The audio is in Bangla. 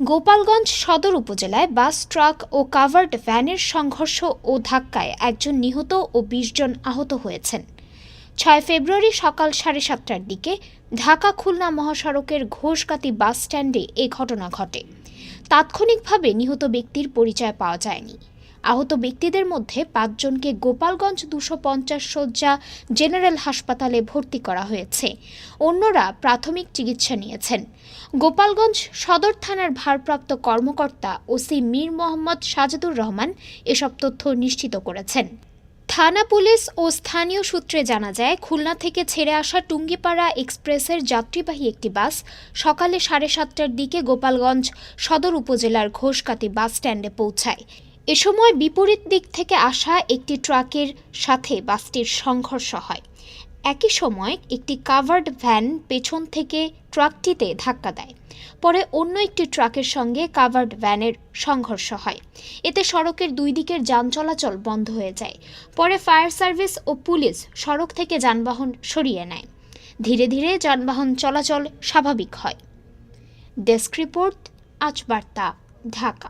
গোপালগঞ্জ সদর উপজেলায় বাস, ট্রাক ও কাভার্ড ভ্যানের সংঘর্ষ ও ধাক্কায় একজন নিহত ও বিশ জন আহত হয়েছেন। ছয় ফেব্রুয়ারি সকাল সাড়ে সাতটার দিকে ঢাকা খুলনা মহাসড়কের ঘোষকাতি বাস স্ট্যান্ডে এ ঘটনা ঘটে। তাৎক্ষণিকভাবে নিহত ব্যক্তির পরিচয় পাওয়া যায়নি। আহত ব্যক্তিদের মধ্যে পাঁচজনকে গোপালগঞ্জ দুশো পঞ্চাশ শয্যা জেনারেল হাসপাতালে ভর্তি করা হয়েছে। অন্যরা প্রাথমিক চিকিৎসা নিয়েছেন। গোপালগঞ্জ সদর থানার ভারপ্রাপ্ত কর্মকর্তা ওসি মীর মোহাম্মদ সাজেদুর রহমান এসব তথ্য নিশ্চিত করেছেন। থানা পুলিশ ও স্থানীয় সূত্রে জানা যায়, খুলনা থেকে ছেড়ে আসা টুঙ্গিপাড়া এক্সপ্রেসের যাত্রীবাহী একটি বাস সকালে সাড়ে সাতটার দিকে গোপালগঞ্জ সদর উপজেলার ঘোষকাতি বাস স্ট্যান্ডে পৌঁছায়। এ সময় বিপরীত দিক থেকে আসা একটি ট্রাকের সাথে বাসটির সংঘর্ষ হয়। একই সময় একটি কাভার্ড ভ্যান পেছন থেকে ট্রাকটিতে ধাক্কা দেয়। পরে অন্য একটি ট্রাকের সঙ্গে কাভার্ড ভ্যানের সংঘর্ষ হয়। এতে সড়কের দুই দিকের যান চলাচল বন্ধ হয়ে যায়। পরে ফায়ার সার্ভিস ও পুলিশ সড়ক থেকে যানবাহন সরিয়ে নেয়। ধীরে ধীরে যানবাহন চলাচল স্বাভাবিক হয়। ডেস্ক রিপোর্ট, আজ বার্তা, ঢাকা।